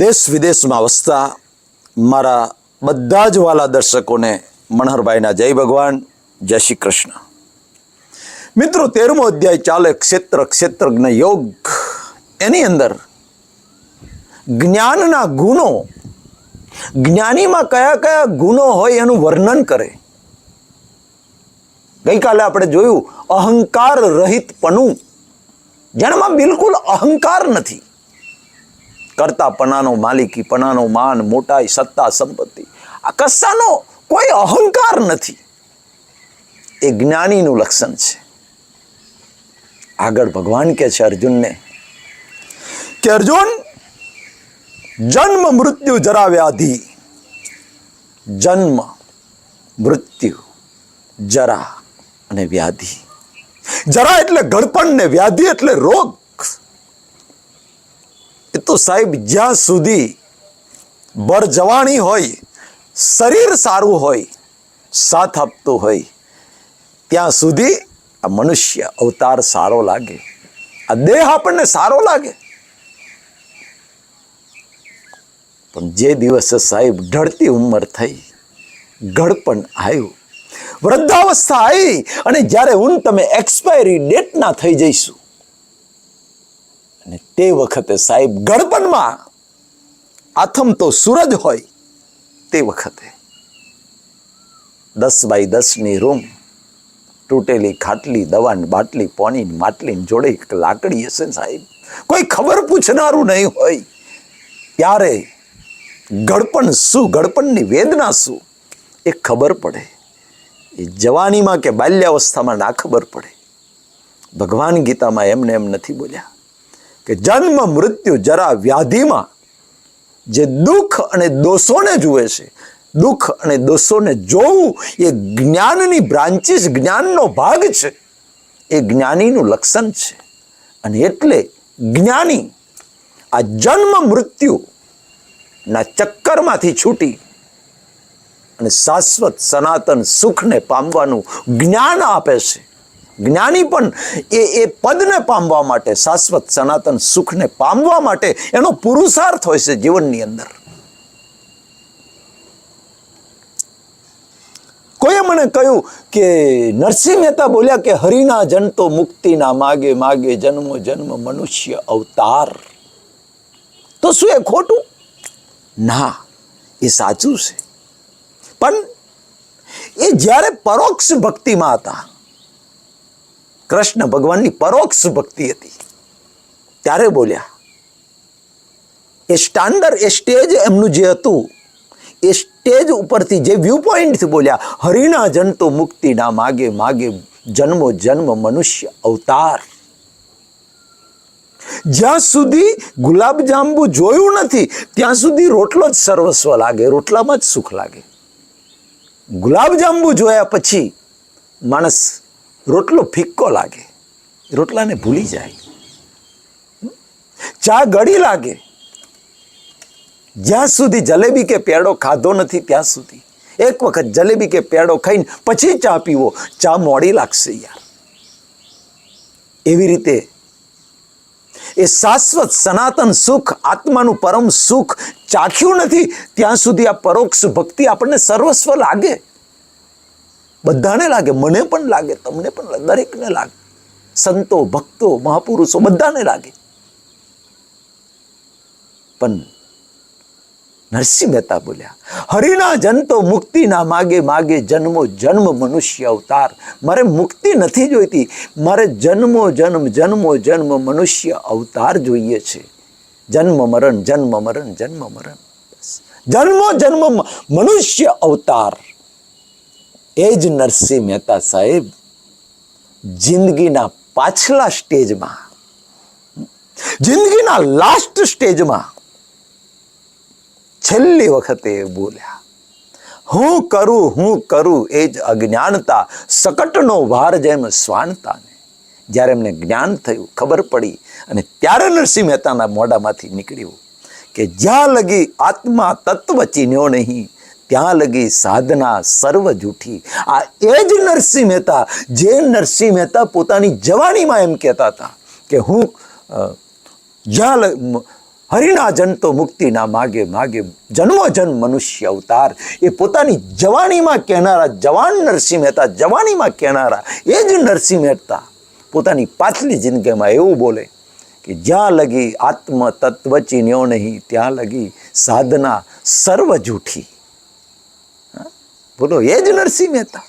દેશ વિદેશમાં વસતા મારા બધા જ વાલા દર્શકોને મણહરભાઈના જય ભગવાન, જય શ્રી કૃષ્ણ. મિત્રો, તેરમો અધ્યાય ચાલે ક્ષેત્ર, ક્ષેત્રજ્ઞ યોગ. એની અંદર જ્ઞાનના ગુણો, જ્ઞાનીમાં કયા કયા ગુણો હોય એનું વર્ણન કરે. ગઈકાલે આપણે જોયું અહંકાર રહિતપણું. જેનામાં બિલકુલ અહંકાર નથી. કરતા પનાનો માલિકી પનાનો માન, મોટાઈ, સત્તા, સંપત્તિ. આ કશાનો કોઈ અહંકાર નથી. એ જ્ઞાનીનું લક્ષણ છે. આગળ ભગવાન કે છે અર્જુનને કે અર્જુન, જન્મ મૃત્યુ જરા વ્યાધિ જન્મ મૃત્યુ જરા અને વ્યાધિ. જરા એટલે ગળપણ ને વ્યાધિ એટલે રોગ. એ તો સાહેબ, જ્યાં સુધી બર જવાની હોય, શરીર સારું હોય, સાથ આપતું હોય, ત્યાં સુધી આ મનુષ્ય અવતાર સારો લાગે. આ દેહ આપણને સારો લાગે. પણ જે દિવસે સાહેબ ઢળતી ઉંમર થઈ ગળપણ આવ્યું, વૃદ્ધાવસ્થા આવી, અને જ્યારે હું તમે એક્સપાયરી ડેટના થઈ જઈશું અને તે વખતે સાહેબ ગળપણમાં આથમ તો સૂરજ હોય તે વખતે. દસ બાય દસની રૂમ, તૂટેલી ખાટલી, દવાની, બાટલી પોની માટલી જોડે એક લાકડી હશે સાહેબ? કોઈ ખબર પૂછનારું નહીં હોય. ત્યારે ગળપણ શું? ગળપણની વેદના શું? એ ખબર પડે. એ જવાનીમાં કે બાલ્યાવસ્થામાં ના ખબર પડે. ભગવાન ગીતામાં એમને એમ નથી બોલ્યા. કે જન્મ, મૃત્યુ, જરા વ્યાધિમાં જે દુઃખ અને દોષોને જુએ છે, દુઃખ અને દોષોને જોવું એ જ્ઞાનની બ્રાન્ચીસ, જ્ઞાનનો ભાગ છે. એ જ્ઞાનીનું લક્ષણ છે. અને એટલે જ્ઞાની આ જન્મ, મૃત્યુ ના ચક્કરમાંથી છૂટી અને શાશ્વત સનાતન સુખને પામવાનું જ્ઞાન આપે છે. જ્ઞાની પણ એ એ પદને પામવા માટે, શાશ્વત સનાતન સુખને પામવા માટે એનો પુરુષાર્થ હોય છે જીવનની અંદર. કોઈએ મને કહ્યું કે, નરસિંહ મહેતા બોલ્યા કે, હરિના જન તો મુક્તિના માગે માગે જન્મો જન્મ મનુષ્ય અવતાર. તો શું એ ખોટું? ના, એ સાચું છે. પણ એ જ્યારે પરોક્ષ ભક્તિમાં હતા કૃષ્ણ ભગવાનની પરોક્ષ ભક્તિ હતી. ત્યારે બોલ્યા, એ સ્ટાન્ડર્ડ એ સ્ટેજ એમનું જે હતું, એ સ્ટેજ ઉપરથી જે વ્યૂ પોઈન્ટથી બોલ્યા, હરિના જન મુક્તિના માગે માગે જન્મો જન્મ મનુષ્ય અવતાર. જ્યાં સુધી ગુલાબ જાંબુ જોયું નથી, ત્યાં સુધી રોટલો જ સર્વસ્વ લાગે, રોટલામાં જ સુખ લાગે. ગુલાબ જાંબુ જોયા પછી માણસ રોટલો ફિક્કો લાગે, રોટલાને ભૂલી જાય. ચા ગળી લાગે. જ્યાં સુધી જલેબી કે પેડો ખાધો નથી ત્યાં સુધી. એક વખત જલેબી કે પેડો ખાઈને પછી ચા પીવો, ચા મોડી લાગશે યાર. એવી રીતે એ શાશ્વત સનાતન સુખ, આત્માનું પરમ સુખ ચાખ્યું નથી, ત્યાં સુધી આ પરોક્ષ ભક્તિ આપણને સર્વસ્વ લાગે. બધાને લાગે, મને પણ લાગે, તમને પણ લાગે, દરેકને લાગે. સંતો, ભક્તો, મહાપુરુષો બધાને લાગે. પણ નરસિંહ મહેતા બોલ્યા, હરિના જન તો મુક્તિના માગે માગે જન્મો જન્મ મનુષ્ય અવતાર. મારે મુક્તિ નથી જોઈતી, મારે જન્મો જન્મ જન્મો જન્મ મનુષ્ય અવતાર જોઈએ છે. જન્મ મરણ જન્મ મરણ જન્મ મરણ. જન્મો જન્મ મનુષ્ય અવતાર. એ જ નરસિંહ મહેતા સાહેબ જિંદગીના પાછલા સ્ટેજમાં, જિંદગીના લાસ્ટ સ્ટેજમાં છેલ્લી વખતે બોલ્યા, હું કરું હું કરું એ જ અજ્ઞાનતા, સકટનો વાર જેમ સ્વાનતાને. જ્યારે એમને જ્ઞાન થયું, ખબર પડી અને ત્યારે નરસિંહ મહેતાના મોઢામાંથી નીકળ્યું કે જ્યાં લગી આત્મા તત્વ ચીન્યો નહીં ત્યાં લગી સાધના સર્વ જૂઠી આ એ જ નરસિંહ મહેતા જે નરસિંહ મહેતા પોતાની જવાનીમાં એમ કહેતા હતા કે હું અ, જ્યાં લ- મ- હરિના જન તો મુક્તિના માગે માગે જન્મો જન્મ મનુષ્ય અવતાર એ પોતાની જવાનીમાં કહેનારા જવાન નરસિંહ મહેતા જવાનીમાં કહેનારા એ જ નરસિંહ મહેતા પોતાની પાછલી જિંદગીમાં એવું બોલે કે જ્યાં લગી આત્મ તત્વ ચીન્યો નહીં ત્યાં લગી સાધના સર્વ જૂઠી હા? બોલો, એ જ નરસિંહ મહેતા.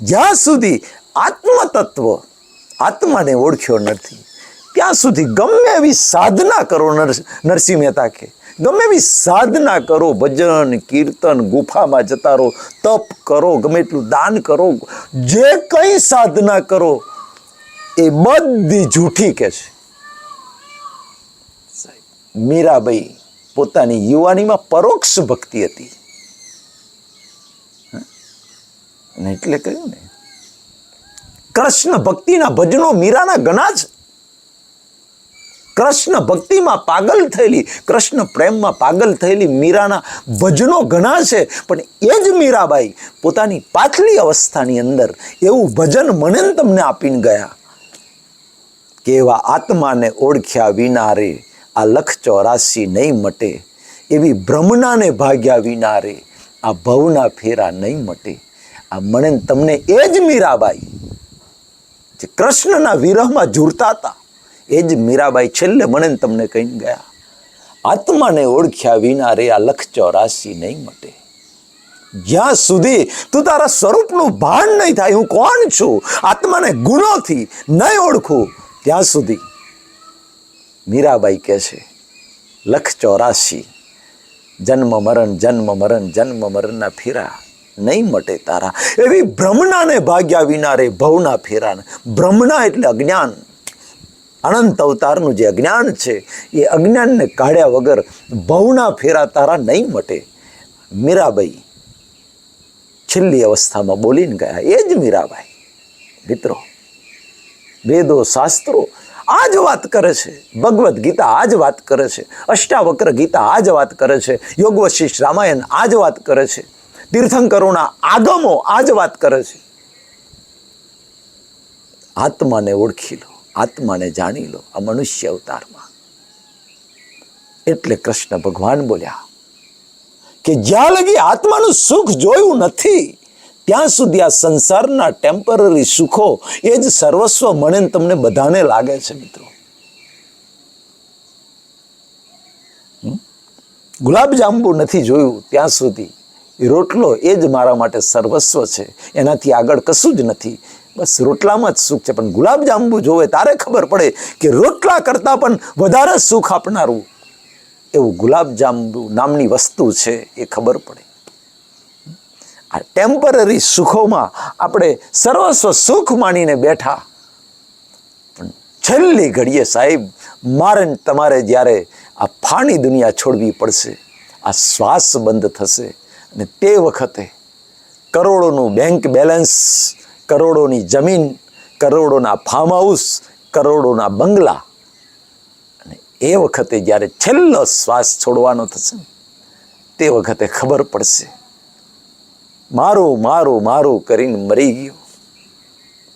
જ્યાં સુધી આત્મતત્વ આત્માને ઓળખ્યો નથી, ત્યાં સુધી ગમે એવી સાધના કરો નર- નરસિંહ મહેતા કે. ગમે એવી સાધના કરો, ભજન, કીર્તન, ગુફામાં જતા રહો, તપ કરો, ગમે એટલું દાન કરો, જે કંઈ સાધના કરો, એ બધી જૂઠી કે છે. મીરાબાઈ પોતાની યુવાનીમાં પરોક્ષ ભક્તિ હતી હે? અને એટલે કહ્યું ને, કૃષ્ણ ભક્તિના ભજનો મીરાના ઘણા છે કૃષ્ણ ભક્તિમાં પાગલ થયેલી, કૃષ્ણ પ્રેમમાં પાગલ થયેલી મીરાના ભજનો ઘણા છે, પણ એ જ મીરાબાઈ પોતાની પાછલી અવસ્થાની અંદર એવું ભજન મને તમને આપીને ગયા. કે એવા આત્માને ઓળખ્યા વિના રે આ લખ ચોરાસી નહીં મટે, એવી ભ્રમણાને ભાગ્યા વિના રે આ ભવના ફેરા નહીં મટે. આ મને તમને એ જ મીરાબાઈ, જે કૃષ્ણના વિરહમાં ઝૂરતા હતા, એ જ મીરાબાઈ છેલ્લે મને તમને કહીને ગયા. આત્માને ઓળખ્યા વિના રે આ લખ ચોરાસી નહીં મટે. જ્યાં સુધી તું તારા સ્વરૂપનું ભાન નહીં થાય, હું કોણ છું? આત્માને ગુનોથી નહીં ઓળખું. ત્યાં સુધી મીરાબાઈ કહે છે, લખ ચોરાસી, જન્મ મરણ જન્મ મરણ, જન્મ મરણના ફેરા. નહીં મટે તારા. એવી ભ્રમણાને ભાગ્યા વિના રે ભવના ફેરાને. ભ્રમણા એટલે અજ્ઞાન. અનંત અવતારનું જે અજ્ઞાન છે, એ અજ્ઞાનને કાઢ્યા વગર ભવના ફેરા તારા નહીં મટે. મીરાબાઈ છેલ્લી અવસ્થામાં બોલીને ગયા. એ જ મીરાબાઈ. મિત્રો, વેદો શાસ્ત્રો આ જ વાત કરે છે. ભગવદ્ ગીતા આ જ વાત કરે છે. અષ્ટાવક્ર ગીતા આ જ વાત કરે છે. યોગવશિષ્ઠ રામાયણ આ જ વાત કરે છે. તીર્થંકરોના આગમો આ જ વાત કરે છે. આત્માને ઓળખી લો, આત્માને જાણી લો, આ મનુષ્ય અવતારમાં. એટલે કૃષ્ણ ભગવાન બોલ્યા કે જ્યાં લગી આત્માનું સુખ જોયું નથી, ત્યાં સુધી આ સંસારના ટેમ્પરરી સુખો એ જ સર્વસ્વ મને તમને બધાને લાગે છે મિત્રો. ગુલાબ ગુલાબજાંબુ નથી જોયું ત્યાં સુધી. રોટલો એ જ મારા માટે સર્વસ્વ છે. એનાથી આગળ કશું જ નથી. બસ રોટલામાં જ સુખ છે. પણ ગુલાબજાંબુ જોવે તારે ખબર પડે કે રોટલા કરતાં પણ વધારે સુખ આપનારું એવું ગુલાબજાંબુ નામની વસ્તુ છે એ ખબર પડે. આ ટેમ્પરરી સુખોમાં આપણે સર્વસ્વ સુખ માનીને બેઠા. પણ છેલ્લી ઘડીએ સાહેબ, મારે તમારે જ્યારે આ ફાણી દુનિયા છોડવી પડશે, આ શ્વાસ બંધ થશે અને તે વખતે કરોડોનું બેંક બેલેન્સ કરોડોની જમીન, કરોડોના ફાર્મ હાઉસ કરોડોના બંગલા. અને એ વખતે જ્યારે છેલ્લો શ્વાસ છોડવાનો થશે તે વખતે ખબર પડશે, મારું મારું મારું કરીને મરી ગયો.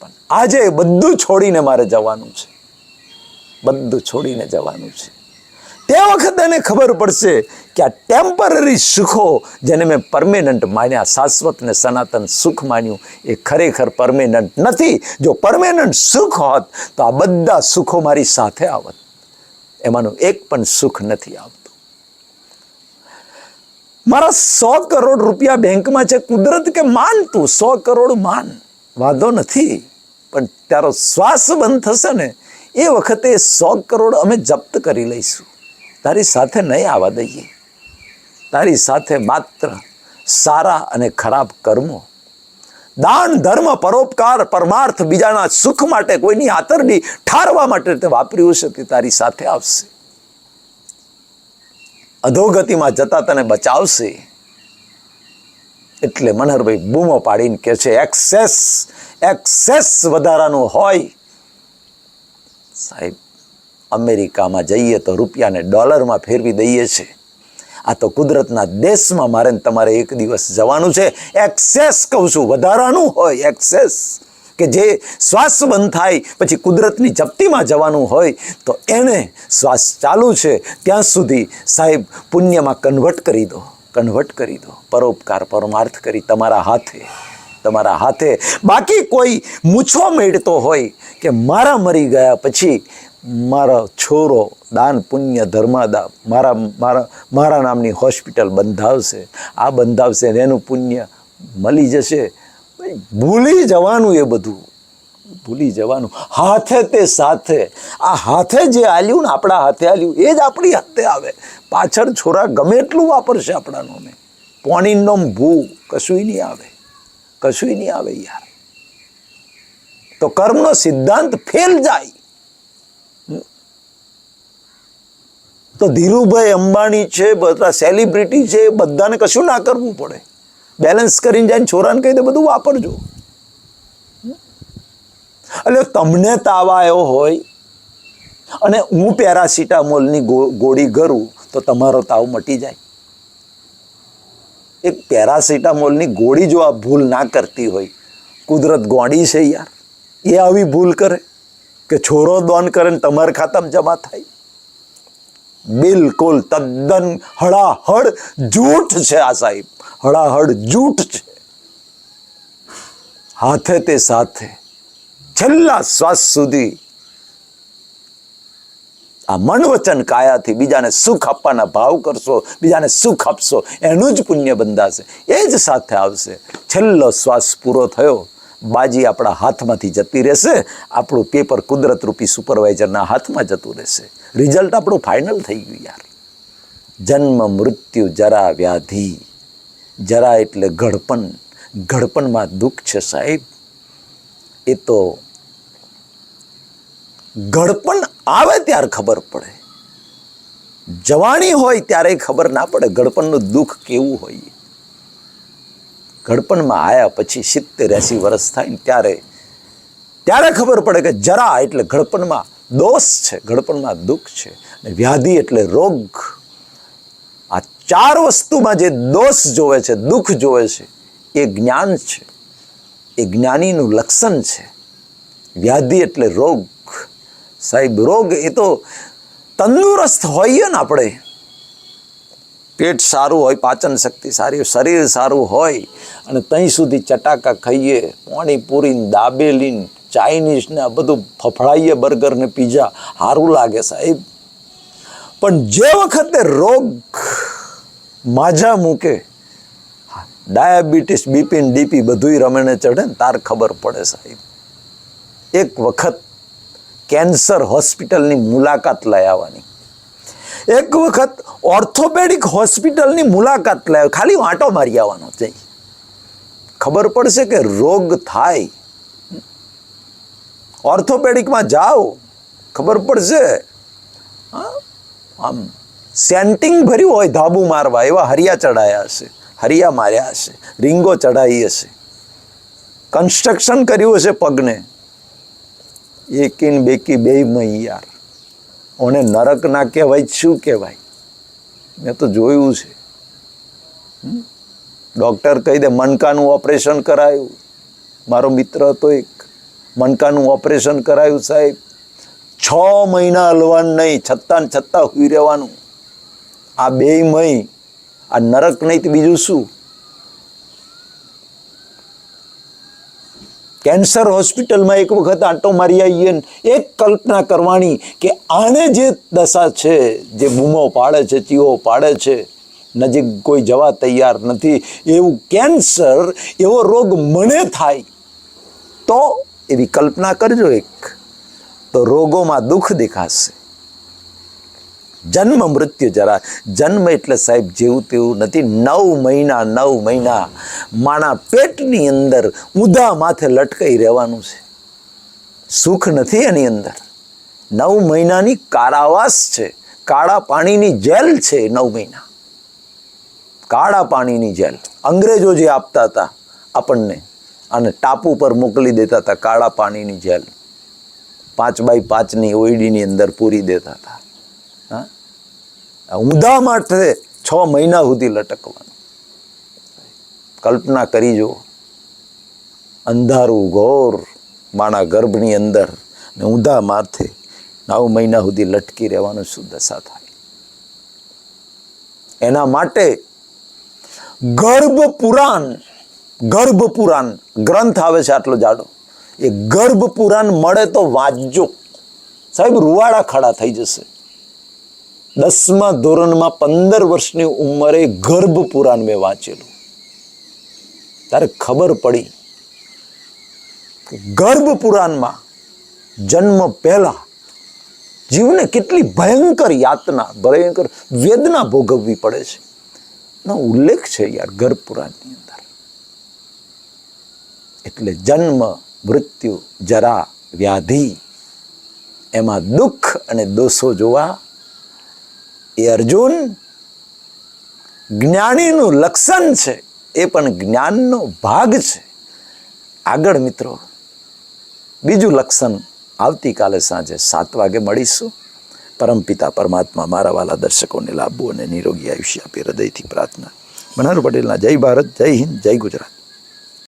પણ આજે બધું છોડીને મારે જવાનું છે. બધું છોડીને જવાનું છે. તે વખતે એને ખબર પડશે કે આ ટેમ્પરરી સુખો જેને મેં પરમેનન્ટ માન્યા, શાશ્વત ને સનાતન સુખ માન્યું, એ ખરેખર પરમેનન્ટ નથી. જો પરમેનન્ટ સુખ હોત, તો આ બધા સુખો મારી સાથે આવત. એમાંનું એક પણ સુખ નથી આવતું. મારા સો કરોડ રૂપિયા બેંકમાં છે, કુદરત કે માનતું સો કરોડ માન. વાંધો નથી. પણ તારો શ્વાસ બંધ થશે ને, એ વખતે સો કરોડ અમે જપ્ત કરી લઈશું. તારી સાથે નહીં આવવા દઈએ. તારી સાથે માત્ર સારા અને ખરાબ કર્મો. દાન, ધર્મ, પરોપકાર, પરમાર્થ બીજાના સુખ માટે કોઈની આતરડી ઠારવા માટે તે વાપર્યું છે તે તારી સાથે આવશે. અધોગતિમાં જતા તને બચાવશે. એટલે મનહરભાઈ બૂમો પાડીને કે છે એક્સેસ એક્સેસ વધારાનું હોય. સાહેબ અમેરિકામાં જઈએ તો રૂપિયાને ડોલરમાં ફેરવી દઈએ છે. આ તો કુદરતના દેશમાં મારે તમારે એક દિવસ જવાનું છે. એક્સેસ કહું છું, વધારાનું હોય એક્સેસ કે જે શ્વાસ બંધ થાય, પછી કુદરતની જપ્તીમાં જવાનું હોય, તો એને શ્વાસ ચાલુ છે. ત્યાં સુધી સાહેબ પુણ્યમાં કન્વર્ટ કરી દો કન્વર્ટ કરી દો. પરોપકાર, પરમાર્થ કરી તમારા હાથે તમારા હાથે. બાકી કોઈ મૂછો મેળતો હોય કે મારા મરી ગયા પછી મારો છોરો દાન પુણ્ય ધર્માદા મારા મારા મારા નામની હોસ્પિટલ બંધાવશે. આ બંધાવશે ને એનું પુણ્ય મળી જશે. ભૂલી જવાનું એ બધું. ભૂલી જવાનું. હાથે તે સાથે. આ હાથે જે આલ્યું ને આપણા હાથે આલ્યું, એ જ આપણી હાથે આવે. પાછળ છોરા ગમે એટલું વાપરશે આપણાનું પોણીનો ભૂ, કશુંય નહીં આવે. કશુંય નહીં આવે યાર. તો કર્મનો સિદ્ધાંત ફેલ જાય. તો ધીરુભાઈ અંબાણી છે, બધા સેલિબ્રિટી છે બધાને કશું ના કરવું પડે. બેલેન્સ કરીને જાય છોરાને કહી દે, બધું વાપરજો. એટલે તમને તાવ આવ્યો હોય અને હું પેરાસિટામોલની ગોળી કરું તો તમારો તાવ મટી જાય. એક પેરાસિટામોલની ગોળી જો આ ભૂલ ના કરતી હોય, કુદરત ગોળી છે યાર. એ આવી ભૂલ કરે કે છોરો દોન કરે ને તમારા ખાતામાં જમા થાય. બિલકુલ તદ્દન હળાહળ જૂઠ છે આ સાહેબ. હળાહળ જૂઠ છે. હાથે તે સાથે છેલ્લા શ્વાસ સુધી આ મન વચન કાયાથી બીજાને સુખ આપવાના ભાવ કરશો, બીજાને સુખ આપશો, એનું જ પુણ્ય બંધાશે. એ જ સાથે આવશે. છેલ્લો શ્વાસ પૂરો થયો. બાજી આપણા હાથમાંથી જતી રહેશે. આપણું પેપર કુદરત રૂપી સુપરવાઇઝરના હાથમાં જતું રહેશે. રિઝલ્ટ આપણું ફાઇનલ થઈ ગયું યાર. જન્મ, મૃત્યુ, જરા વ્યાધિ. જરા એટલે ઘડપણ. ઘડપણમાં દુઃખ છે સાહેબ. એ તો ઘડપણ આવે ત્યારે ખબર પડે. જવાણી હોય ત્યારે ખબર ના પડે. ઘડપણનું દુઃખ કેવું હોય? ઘડપણમાં આવ્યા પછી સિત્તેર એંસી વર્ષ થાય ને ત્યારે ત્યારે ખબર પડે કે જરા એટલે ઘડપણમાં દોષ છે ઘડપણમાં દુઃખ છે અને વ્યાધિ એટલે રોગ. આ ચાર વસ્તુમાં જે દોષ જોવે છે, દુઃખ જોવે છે, એ જ્ઞાન છે. એ જ્ઞાનીનું લક્ષણ છે. વ્યાધિ એટલે રોગ. સાહેબ, રોગ એ તો તંદુરસ્ત હોઈએ ને આપણે. પેટ સારું હોય, પાચન શક્તિ સારી હોય, શરીર સારું હોય અને ત્યાં સુધી ચટાકા ખાઈએ પાણીપુરીને દાબેલીને દાબેલી ને ચાઇનીઝ ને આ બધું ફફડાઈએ બર્ગર ને પીઝા સારું લાગે સાહેબ. પણ જે વખતે રોગ માજા મૂકે, ડાયાબિટીસ, બીપી ડીપી બધુંય રમણે ચડે ને તાર ખબર પડે સાહેબ. એક વખત કેન્સર હોસ્પિટલની મુલાકાત લઈ આવવાની. એક વખત ઓર્થોપેડિક હોસ્પિટલની મુલાકાત લઈ ખાલી વાંટો મારી આવવાનો જઈ ખબર પડશે કે રોગ થાય. ઓર્થોપેડિકમાં જાઓ. ખબર પડશે? આમ સેન્ટિંગ ભર્યું હોય ધાબુ મારવા. એવા હરિયા ચડાયા હશે. હરિયા માર્યા હશે. રીંગો ચડાવી હશે. કન્સ્ટ્રક્શન કર્યું હશે પગને. એકી બેકી બે યાર ઓને નરક ના કહેવાય, શું કહેવાય? મેં તો જોયું છે. ડૉક્ટર કહી દે, મનકાનું ઓપરેશન કરાયું. મારો મિત્ર હતો એક, મનકાનું ઓપરેશન કરાયું સાહેબ. છ મહિના હલવાનું નહીં, છતાં છતાં હુઈ રહેવાનું. આ બે મય, આ નરક નહીં તો બીજું શું? કેન્સર હોસ્પિટલમાં એક વખત આંટો મારી આવીએ એક કલ્પના કરવાની કે આને જે દશા છે, જે બૂમો પાડે છે, ચીઓ પાડે છે, નજીક કોઈ જવા તૈયાર નથી. એવું કેન્સર, એવો રોગ મને થાય, તો એવી કલ્પના કરજો એક. તો રોગોમાં દુઃખ દેખાશે. જન્મ મૃત્યુ જરા. જન્મ એટલે સાહેબ જેવું તેવું નથી. નવ મહિના નવ મહિના માણા પેટની અંદર ઊંધા માથે લટકાઈ રહેવાનું છે. સુખ નથી એની અંદર. નવ મહિનાની કારાવાસ છે. કાળા પાણીની જેલ છે નવ મહિના. કાળા પાણીની જેલ. અંગ્રેજો જે આપતા હતા આપણને અને ટાપુ પર મોકલી દેતા હતા કાળા પાણીની જેલ. પાંચ બાય પાંચની ઓયડીની અંદર પૂરી દેતા હતા. ઊંધા માટે છ મહિના સુધી લટકવાનું. કલ્પના કરી જો અંધારું ઘોર માણા ગર્ભની અંદર ને ઊંધા માથે નવ મહિના સુધી લટકી રહેવાનું શું દશા થાય. એના માટે ગર્ભ પુરાણ ગર્ભ પુરાણ ગ્રંથ આવે છે આટલો જાડો. એ ગર્ભ પુરાણ મળે તો વાંચજો. સાહેબ, રૂવાડા ખડા થઈ જશે. દસમા ધોરણમાં પંદર વર્ષની ઉંમરે ગર્ભ પુરાણ મેં વાંચેલું. ત્યારે ખબર પડી ગર્ભ પુરાણમાં જન્મ પહેલા જીવને કેટલી ભયંકર યાતના, ભયંકર વેદના ભોગવવી પડે છે. એનો ઉલ્લેખ છે યાર ગર્ભ પુરાણની અંદર. એટલે જન્મ, મૃત્યુ, જરા, વ્યાધિ, એમાં દુઃખ અને દોષો જોવા એ અર્જુન જ્ઞાનીનું લક્ષણ છે, એ પણ જ્ઞાનનો ભાગ છે. આગળ મિત્રો, બીજું લક્ષણ આવતીકાલે સાંજે સાત વાગે મળીશું. પરમપિતા પરમાત્મા મારા વાલા દર્શકોને લાભો અને નિરોગી આયુષ્ય આપી હૃદયથી પ્રાર્થના. મનહર પટેલના જય ભારત, જય હિન્દ, જય ગુજરાત.